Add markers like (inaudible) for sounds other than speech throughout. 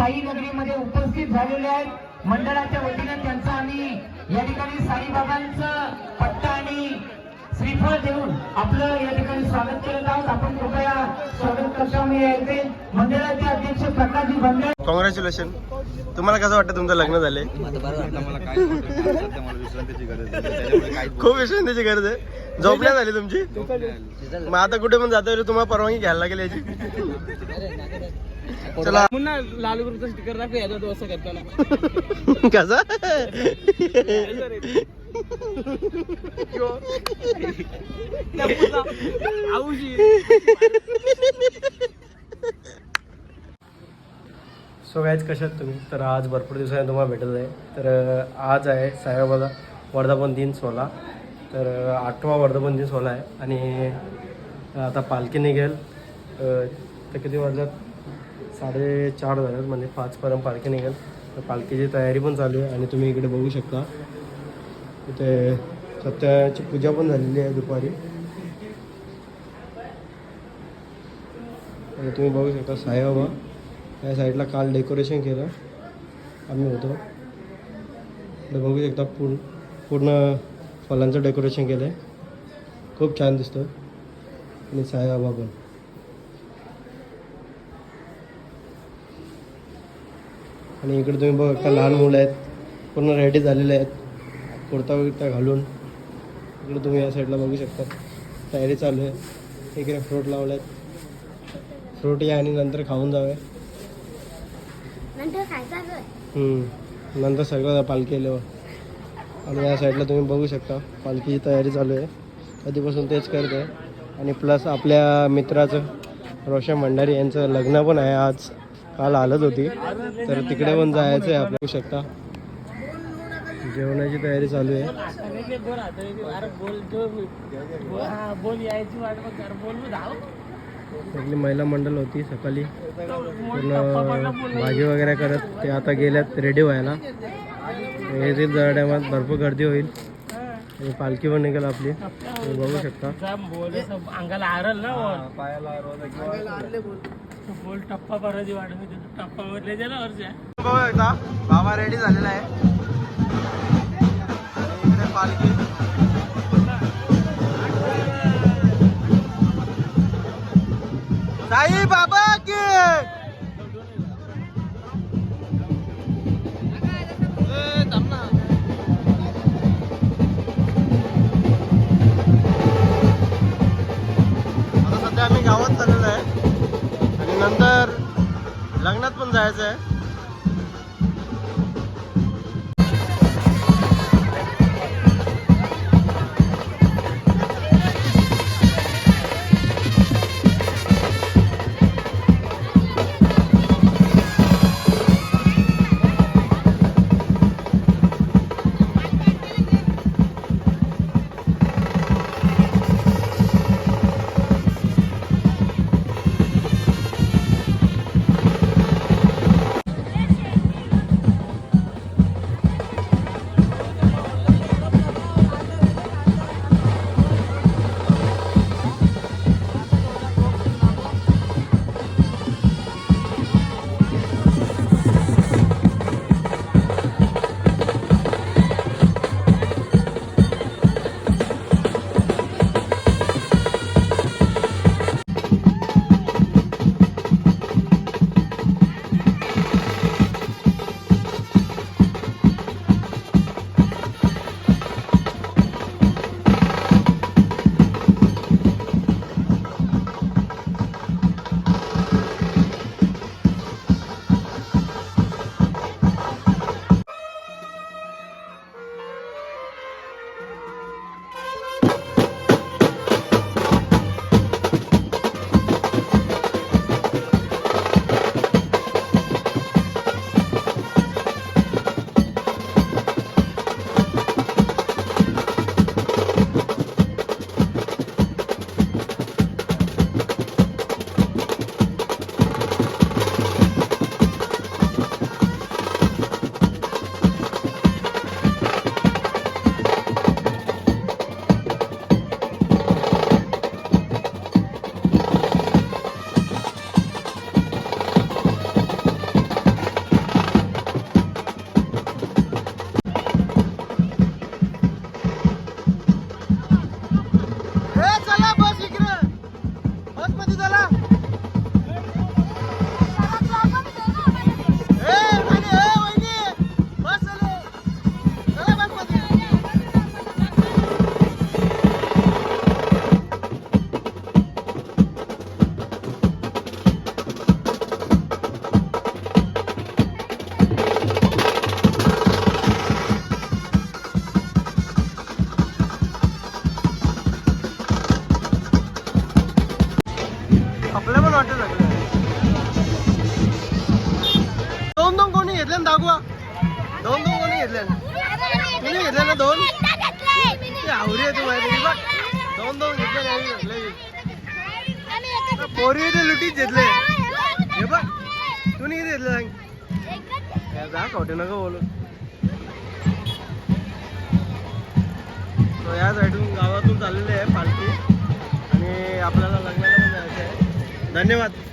साई नगरीमध्ये उपस्थित झालेले आहेत. मंडळाच्या वतीने त्यांचा आम्ही या ठिकाणी साईबाबांचं पट्टा आणि श्रीफळ देऊन आपलं या ठिकाणी स्वागत करत आहोत. आपण कृपया स्वागत कक्षामध्ये यायचे. मंडळाचे अध्यक्ष प्रकाशजी भंडे कॉंग्रॅच्युलेशन तुम्हाला कसं वाटतं तुमचं लग्न झाले खूप विश्रांतीची गरज आहे. झोपण्या झाली तुमची? मग आता कुठे पण जाता तुम्हाला परवानगी घ्यायला लागेल याची. चला. पुन्हा लाल ग्रुपचा स्टिकर दाखव याचा तो असं करताना कसा? सो गायच कशात तुम्ही? तर आज भरपूर दिवसांनी तुम्हाला भेटत आहे. तर आज आहे साईबाबाचा वर्धापन दिन सोहळा. तर आठवा वर्धापन दिन सोहळा आहे. आणि आता पालखी निघेल तर किती वाजल्यात? साडेचार झाल्यात म्हणजे पाचपर्यंत पालखी निघेल. तर पालखीची तयारी पण चालू आहे आणि तुम्ही इकडे बघू शकता. इथे सत्याची पूजा पण झालेली आहे दुपारी. आणि तुम्ही बघू शकता साईबाबा. या साईडला काल डेकोरेशन केलं. आम्ही होतो. इकडे बघू शकता पूर्ण पूर्ण फलांचं डेकोरेशन केलं आहे खूप छान दिसतं. आणि साईबाबा पण. आणि इकडे तुम्ही बघू शकता लहान मुलं आहेत. पूर्ण रेडी झालेले आहेत. कुर्ता बिर्ता घालून. इकडे तुम्ही या साईडला बघू शकता. तयारी चालू आहे. इकडे फ्रूट लावले आहेत फ्रूट या आणि नंतर खाऊन जावे. नंतर सगळं पालखी आल्यावर. आणि या साईडला तुम्ही बघू शकता. पालखीची तयारी चालू आहे. कधीपासून तेच करत आहे आणि प्लस आपल्या मित्राचं रोशन भंडारी यांचं लग्न पण आहे आज. काल आलत होती. तर तिकडे पण जायचं आहे आपल्या बघू शकता. जेवणाची तयारी चालू आहे. सगळी महिला मंडळ होती सकाळी. पूर्ण भाजी वगैरे करत. ते आता गेल्यात रेडी व्हायला. येतील जरा टायमात भरपूर गर्दी होईल. आणि पालखी पण निघेल आपली. तुम्ही बघू शकता. अंगाला आरल ना. पायाला फुल टप्पा परत वाढ मी तिथं टप्पा वरले गेला वरच्या बघू बाबा रेडी झालेला आहे. इकडे पालखी. साई बाबा की! আছে दोन दोन कोणी घेतले ना दाखवा दोन दोन कोणी घेतले कोणी घेतले ना दोन? आवरी आहे तुम्हाला दोन दोन घेतले पोरी ते लुटीच घेतले. हे बघ तुम्ही किती घेतले सांग? जा खोटे नका बोलू. या साईडून गावातून चाललेले आहे पालखी. आणि आपल्याला लग्नाला पण जायचं आहे. धन्यवाद.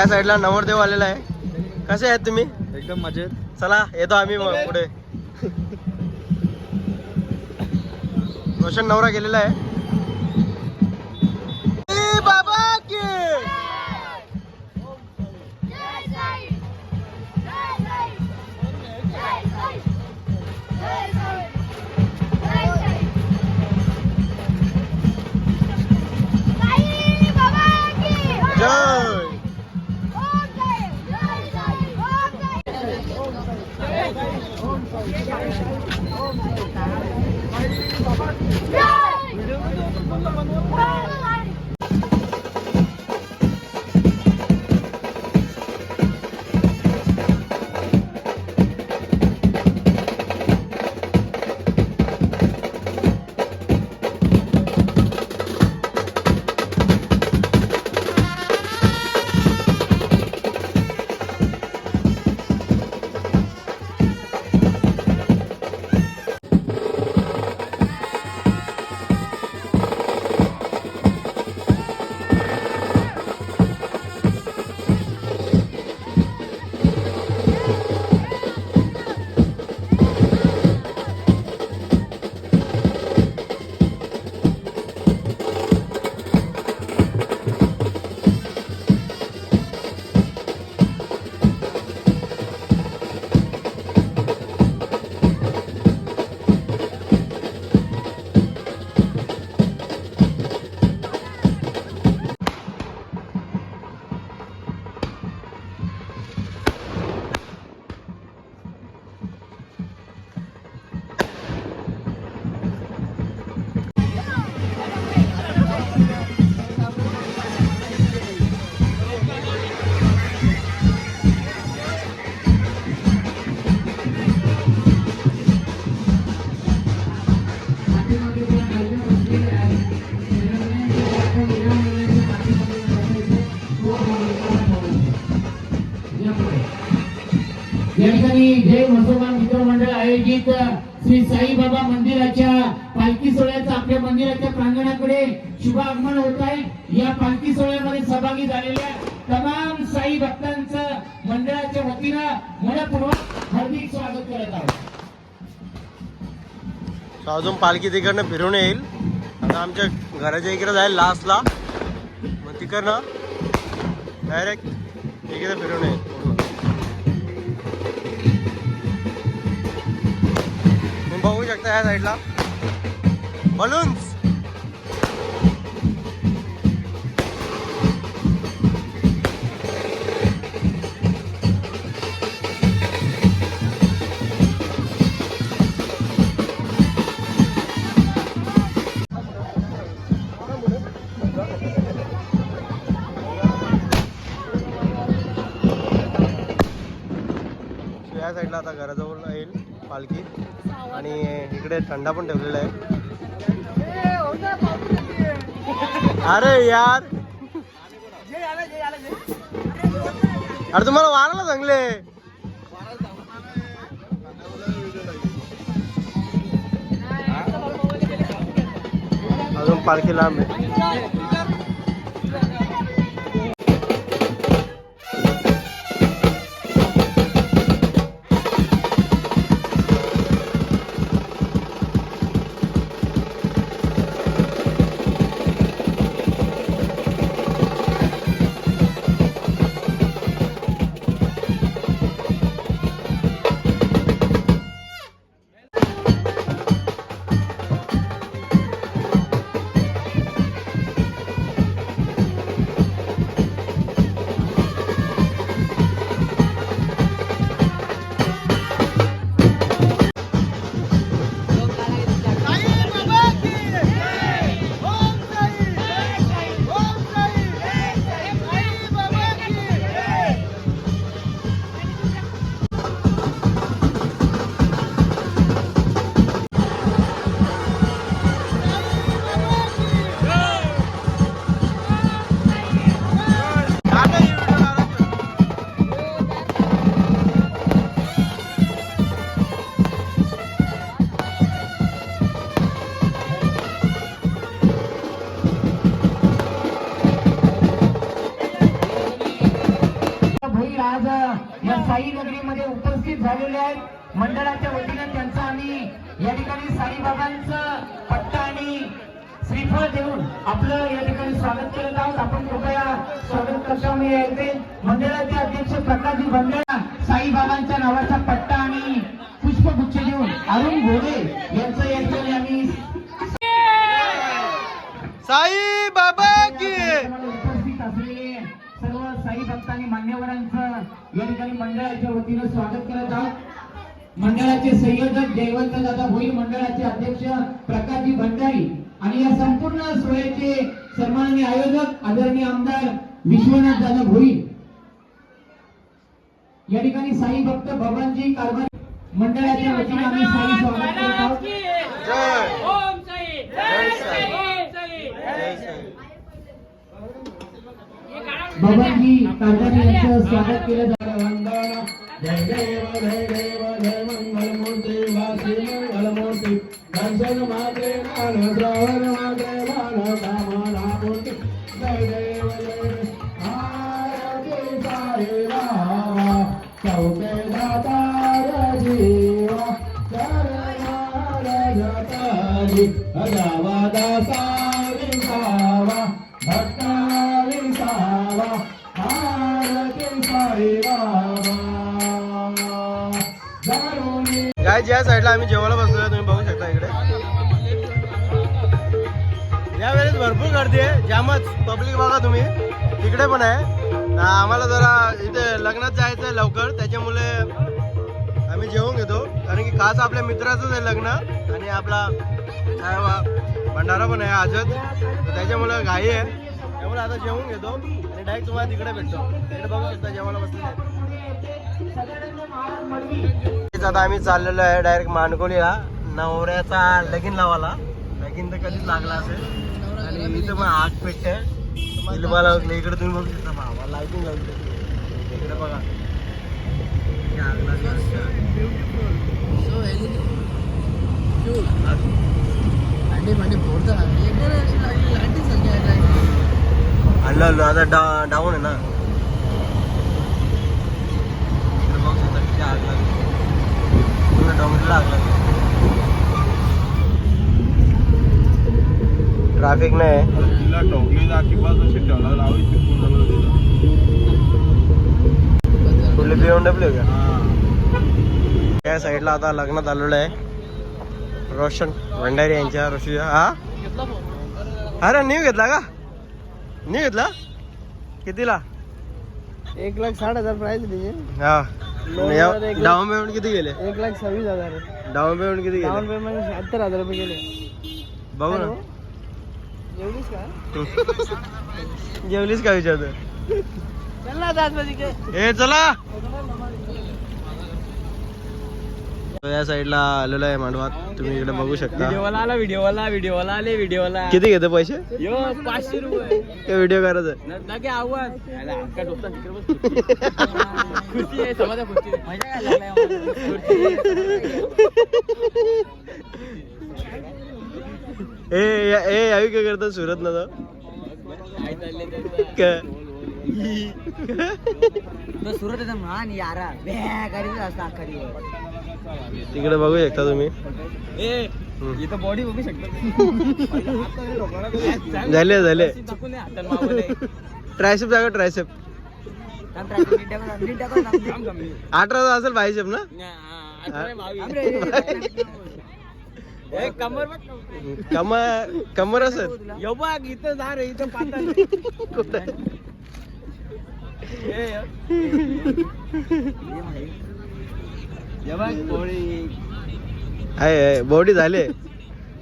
या साईडला नवरदेव आलेला आहे. कसे आहेत तुम्ही? एकदम मजेत. चला येतो आम्ही पुढे. रोशन नवरा गेलेला आहे. ए बाबा की! जय या ठिकाणी जय मुसलमान मित्र मंडळ आयोजित श्री साईबाबा मंदिराच्या पालखी सोहळ्याचं आपल्या मंदिराच्या प्रांगणाकडे शुभ आगमन होत आहे. या पालखी सोहळ्यामध्ये सहभागी झालेल्या तमाम साई भक्तांचं मंडळाच्या वतीनं मनपूर्वक हार्दिक स्वागत करत आहोत. अजून पालखी तिकडनं फिरून येईल. आता आमच्या घराच्या इकडे जाईल लास्टला मग तिकडनं डायरेक्ट इकडे फिरून येईल पूर्ण. तुम्ही बघू शकता या साईडला बलून्स इकडे थंडा पण ठेवलेला आहे अरे यार अरे तुम्हाला वाराला चांगले अजून पालखी लांब आहे श्रीफळ देऊन आपलं या ठिकाणी स्वागत करत आहोत. आपण कृपया स्वागत कक्षामध्ये यायचे मंडळाचे अध्यक्ष प्रकाशजी बंडळा साईबाबांच्या नावाचा पट्टा आणि पुष्पगुच्छ देऊन अरुण घोडे यांचं या ठिकाणी आम्ही साई बाबा की उपस्थित असलेले सर्व साई भक्त आणि मान्यवरांचं या ठिकाणी मंडळाच्या वतीनं स्वागत करत आहोत. मंडळाचे संयोजक जयवंत दादा भोईर मंडळाचे अध्यक्ष प्रकाशजी भंडारी आणि या संपूर्ण सोहळ्याचे सन्माननीय आयोजक आदरणीय आमदार विश्वनाथ दादा भोईर. या ठिकाणी साई भक्त भगवानजी कारभार मंडळाच्या वतीने आम्ही साई स्वागत करत आहोत. जय. ओम साई. जय साई. ओम साई. जय साई. भगवानजी कारभारी यांचं स्वागत केलं जातं. जय देव जय देव जय मंगल दर्शन माते मान श्रवण माते मान कामना मूर्ती जय देव जय देव. आरती साई रामा चौके दातार जीवा. चरणार जतारी अजावा दासा आम्ही जेवायला बसलो तुम्ही बघू शकता इकडे. यावेळेस भरपूर गर्दी आहे जामच. पब्लिक बघा तुम्ही. तिकडे पण आहे. आम्हाला जरा इथे लग्नात जायचं आहे लवकर त्याच्यामुळे आम्ही जेवून घेतो. कारण की खास आपल्या मित्राचंच आहे लग्न आणि आपला काय भंडारा पण आहे आजच त्याच्यामुळे घाई आहे. त्यामुळे आता जेवून घेतो आणि डायरेक्ट तुम्हाला तिकडे भेटतो. तिकडे बघू शकता जेवायला बसलेले. आहे. तेच आता आम्ही चाललेलो आहे डायरेक्ट मानकोलीला नवऱ्याचा लगीन लावाला लगीन तर कधीच लागला असेल. आणि इथं पण आग पेटते. मला इकडे तुम्ही बघू शकता भावा लाईटिंग लावली इकडे बघा. आग लागली हल्लो हल्लो आता डा डाऊन आहे ना इकडे बघू शकता किती आग लागली पूर्ण डोंगरीला आग लागली. ट्रॅफिक नाही तिला टोकली बी एम डब्ल्यू का? हा. त्या साईडला आता लग्नात आलेलं आहे. रोशन भंडारी यांच्या ऋषीच्या हा? अरे न्यू घेतला का? न्यू घेतला? कितीला? एक लाख साठ हजार प्राइस दिए हा. डाऊन पेमेंट किती गेले? एक लाख सव्वीस हजार. डाऊन पेमेंट किती डाऊन गेले पेमेंट शहात्तर हजार रुपये गेले. बघू ना. जेवढीच का? जेवलीस का (laughs) विचारतो चल ना बजे ए चला. या साईडला आलेलो आहे मांडवात. तुम्ही इकडे बघू शकता. व्हिडिओला आला व्हिडिओला व्हिडिओला आले व्हिडिओला किती घेते पैसे? यो पाचशे रुपये. व्हिडिओ करायचं आवाज. तिकडे बस. आहे समाजा खुशी आहे. मजा काय लागलाय आम्हाला? खुशी आहे. ए या- ए यावी काय करतात सुरत ना काय चाललंय त्याचं? का? तो सुरत एकदम महान यारा. बॅ करीत असता दिवस तिकडे बघू शकता तुम्ही. बॉडी बघू शकतो. झाले झाले. ट्रायसेप जागा ट्रायसेप. अठरा असेल बायसेप ना? हा, कमर बघ. कमर कमर असेल. यो बघ इथं जा रे इथं कुठं? आहे बॉडी झाले.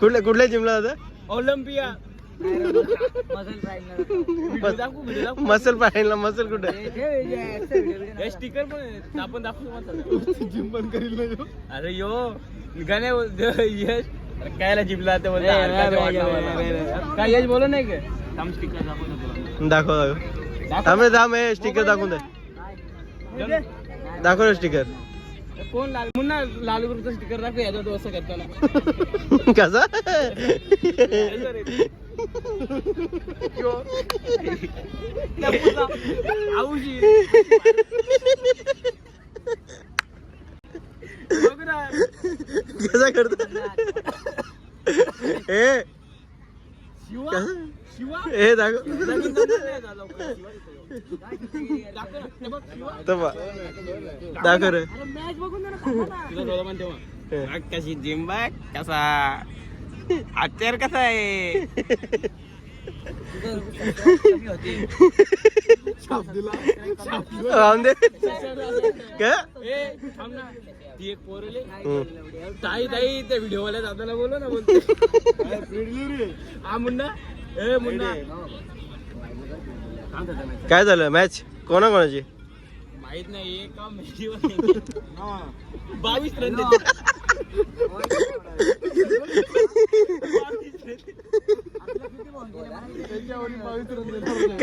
कुठल्या कुठल्या जिमला होता ऑलिम्पिया. मसल पाहिला मसल कुठे? हे हे हे स्टिकर पण. आपण दाखवू जिम पण करील अरे यो गाणे यश. अरे कायला जिमला ते. काय यश बोलू नाही का? थांब स्टिकर दाखव दाखव. थांब थांब हे स्टिकर दाखवून दे. दाखव स्टिकर कोण लाल मुन्ना लाल ग्रुपचा स्टिकर दाखव याचा तो असं करताना. (laughs) कसा? आऊशी कसा करतो? ए शिवा? (laughs) दाखव हे. दाखव रे. कशी जिम बघ कसा. आचार कसा आहे? राहून दे. ती एक पोरले. ताई ताई ते व्हिडिओ वाल्या दादाला बोलव ना बोलते हा मुन्ना. काय झालं? मॅच कोणा कोणाची माहीत नाही बावीस रन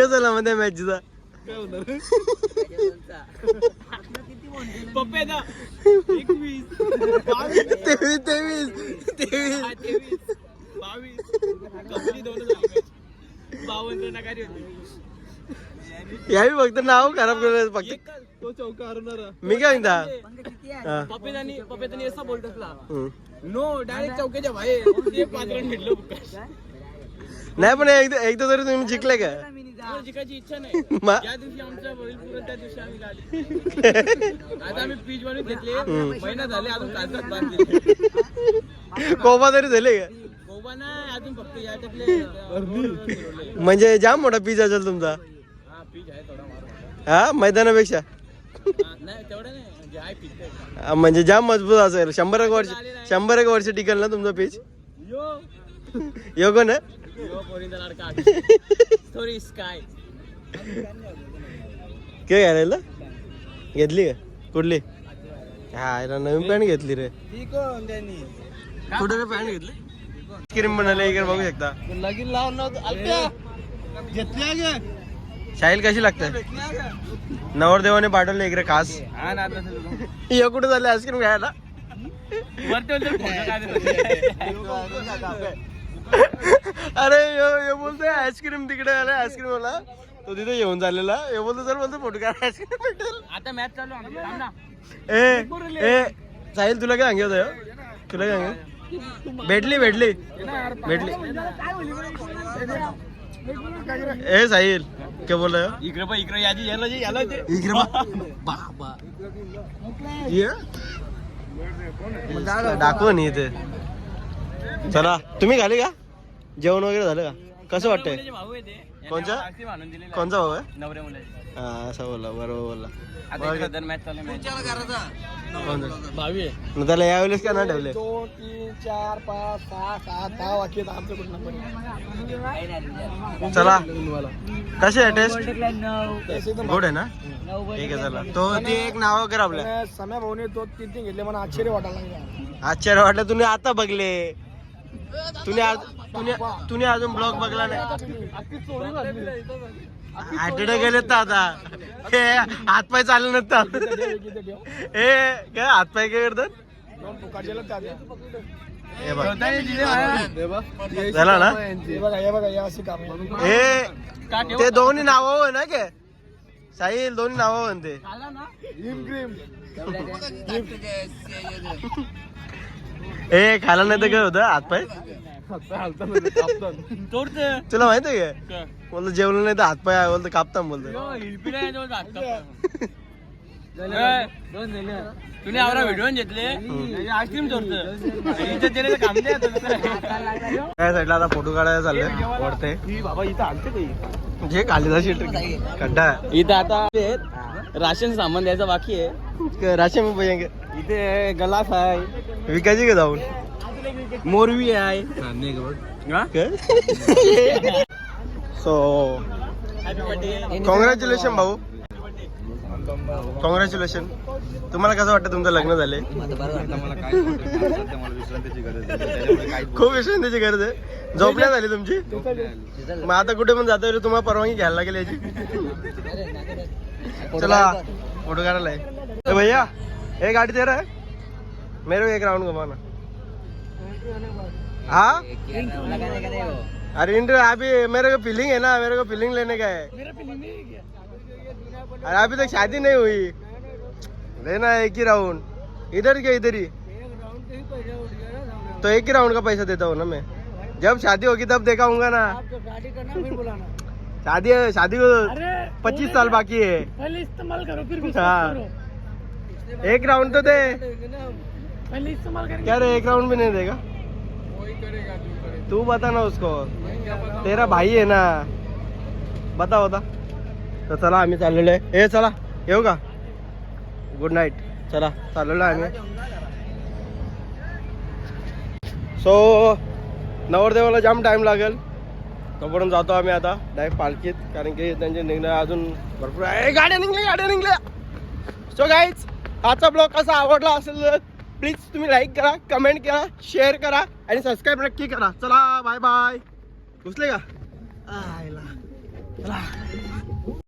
झालं मध्ये मॅचचा पप्पे एकवीस. बावीस तेवीस तेवीस. तेवीस तेवीस. बावीस. यावी फक्त नाव खराब केलं फक्त तो चौका हरवणारा. मी काय म्हणता? हा. पप्पेदानी पप्पेदानी असा बोलत असला. नो डायरेक्ट चौकेच्या बाहेर. ते पाच रन भेटलो नाही पण एकदा एकदा तरी तुम्ही जिंकले का? मला जिकायची इच्छा नाही. मा- ज्या दिवशी आमचा बैल पुरण त्या दिवशी आम्ही गाडी (laughs) आता आम्ही पीच बनवून घेतले. महिना झाले अजून कागदात बांधले कोबा तरी झाले का? म्हणजे जाम मोठा पीच असेल तुमचा. हा पीच आहे थोडा मार हा मैदानापेक्षा? नाही तेवढं नाही म्हणजे म्हणजे जाम मजबूत असेल. शंभर एक वर्ष शंभर एक वर्ष टिकल ना तुमचा पीच यो. योगो ना काय घालायला? घेतली का? कुठली? हा नवीन पॅन्ट घेतली रे. कुठे पॅन्ट घेतली? क्रीम बनायला इकडे बघू शकता लगीन लावून घेतल्या शाईल कशी लागते नवरदेवाने पाठवले इकडे खास हा यो कुठे झाले आईस्क्रीम काढले अरे यो यो बोलतोय आईस्क्रीम तिकडे आला आईस्क्रीम वाला तो तिथे येऊन झालेला यो बोलतो सर बोलतो फोटो काढ आईस्क्रीम भेटेल आता मॅच चालू ए ए साहिल तुला काय सांगितलं? तुला काय सांगितलं भेटली भेटली. भेटली. ए साहिल काय बोल इकडे पण इकडे याची याला जे याला ते इकडे बाबा. ये. दाखव नाही इथे. चला तुम्ही खाली का? जेवण वगैरे झालं का? कसं वाटतंय? ते कोणचा? कोणचा भाऊ आहे? नवऱ्या मुलाचे हा असं बोलला बरोबर? भावी आहे. मग त्याला यावेळेस का नाही ठेवले? दोन तीन चार पाच सहा सात दहा वाक्य आमचं कुठं नंबर चला. कसे आहे टेस्ट गुड आहे ना? ठीक आहे चला. तो ती एक नाव वगैरे आपल्या. समय भाऊने तो तीन तीन घेतले मला आश्चर्य वाटायला लागले. आश्चर्य वाटलं तुम्ही आता बघले. तुम्ही आज- तुम्ही तुम्ही अजून ब्लॉग बघला नाही. आठवडे गेले तर आता. हे हातपाय चालले नसतात हे काय हातपाय काय करतात? हे झाला ना? हे ते दोन्ही नाव ना के साहिल दोन्ही नाव म्हणते हे खायला नाही तर काय होतं? हातपाय तोडत तुला माहीत आहे बोलतो जेवलं नाही तर हातपाय बोलतो कापता बोलतो तुम्ही आवरा व्हिडिओ घेतले? आईस्क्रीम चोरत. इथं दिलेलं काम नाही आता दुसरं. काय साईडला आता फोटो काढायला चाललंय. ही बाबा इथं आणते काही जे कालिदास खड्डा इथं आता राशन सामान द्यायचं बाकी आहे. राशन में इथे गलास आहे. विकायची का जाऊन? मोरवी आहे. सो कॉंग्रॅच्युलेशन (laughs) भाऊ. कॉंग्रॅच्युलेशन तुम्हाला कसं वाटतं तुमचं लग्न काही खूप विश्रांतीची गरज आहे. झोपण्या झाली तुमची? मग आता कुठे पण जाता तुम्हाला परवानगी घ्यायला लागेल याची. चला फोटो काढायला भैया ये गाड़ी दे रहा है मेरे को एक राउंड घुमाना. हाँ? हो? अरे इंटर अभी मेरे को फीलिंग है ना मेरे को फीलिंग लेने का है। अरे अभी तक शादी नहीं हुई। लेना है एक ही राउंड इधर क्या इधर ही? तो एक ही राउंड का पैसा देता हूँ ना मैं। जब शादी होगी तब देखा देखाऊँगा ना। आपको करना फिर बुलाना। शादी है शादी को पच्चीस साल बाकी है। पहले इस्तेमाल करो फिर हाँ। एक राउंड तो दे। पहले इस्तेमाल क्या एक राउंड भी नहीं देगा? तू बता ना उसको। तेरा भाई आहे ना। बता बता। तर चला आम्ही चाललेलो आहे. ए चला येऊ का? गुड नाईट चला चाललेलो आहे आम्ही. सो नवरदेवाला जाम टाइम लागेल. तोपर्यंत जातो आम्ही आता. डायरेक्ट पालखीत. कारण की त्यांचे निघणं अजून भरपूर आहे गाड्या निघल्या गाड्या निघल्या. सो गाईज आजचा ब्लॉग कसा आवडला असेल प्लीज तुम्ही लाईक करा कमेंट करा शेअर करा आणि सबस्क्राईब नक्की करा. चला बाय बाय. घुसले का? आयला. चला.